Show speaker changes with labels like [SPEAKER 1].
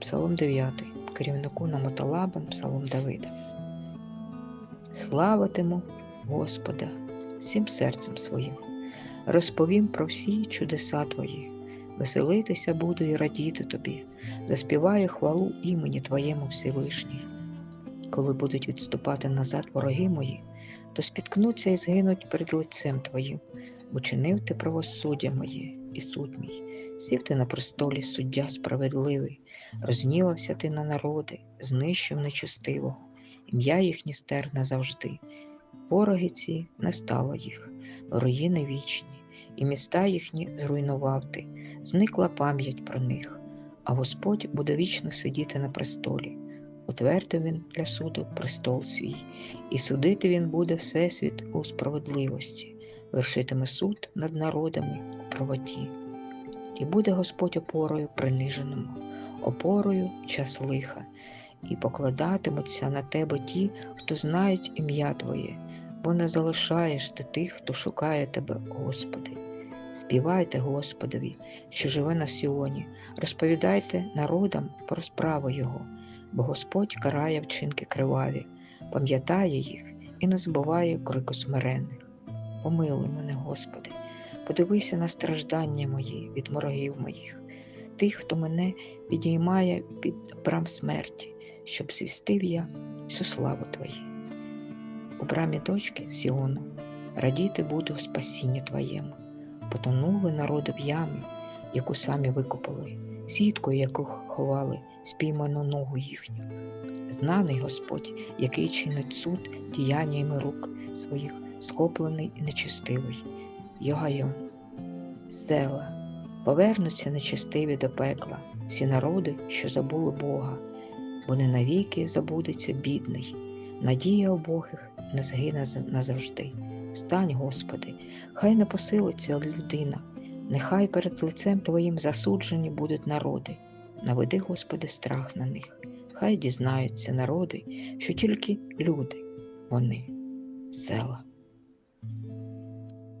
[SPEAKER 1] Псалом 9. Керівнику на мотолабан Псалом Давида. Славитиму Господа всім серцем своїм. Розповім про всі чудеса Твої. Веселитися буду і радіти тобі, заспіваю хвалу імені Твоєму Всевишній. Коли будуть відступати назад вороги мої, то спіткнуться і згинуть перед лицем Твоїм, бо чинив ти правосуддя моє і суд мій, сів ти на престолі суддя справедливий, рознівався ти на народи, знищив нечестивого, ім'я їхнє стер назавжди. Вороги ці не стало їх, руїни вічні, і міста їхні зруйнував ти, зникла пам'ять про них, а Господь буде вічно сидіти на престолі. Утвердив він для суду престол свій, і судити він буде всесвіт у справедливості, вершитиме суд над народами у правоті. І буде Господь опорою приниженому, опорою час лиха, і покладатимуться на тебе ті, хто знають ім'я Твоє, бо не залишаєш ти тих, хто шукає тебе, Господи. Співайте Господові, що живе на Сіоні, розповідайте народам про справу Його, бо Господь карає вчинки криваві, пам'ятає їх і не забуває крику смирених. Помилуй мене, Господи, подивися на страждання мої від ворогів моїх, тих, хто мене підіймає під брам смерті, щоб звістив я всю славу Твою. У брамі дочки Сіону радіти буду у спасінню Твоєму. Потонули народи в ямі, яку самі викопали, сіткою, яку ховали, спійману ногу їхню. Знаний Господь, який чинить суд діяннями рук своїх, схоплений і нечестивий. Йогайон. Села. Повернуться нечестиві до пекла, всі народи, що забули Бога, бо не навіки забудеться бідний. Надія убогих не згине назавжди. Стань, Господи, хай не посилиться людина, нехай перед лицем Твоїм засуджені будуть народи. Наведи, Господи, страх на них, хай дізнаються народи, що тільки люди вони, села.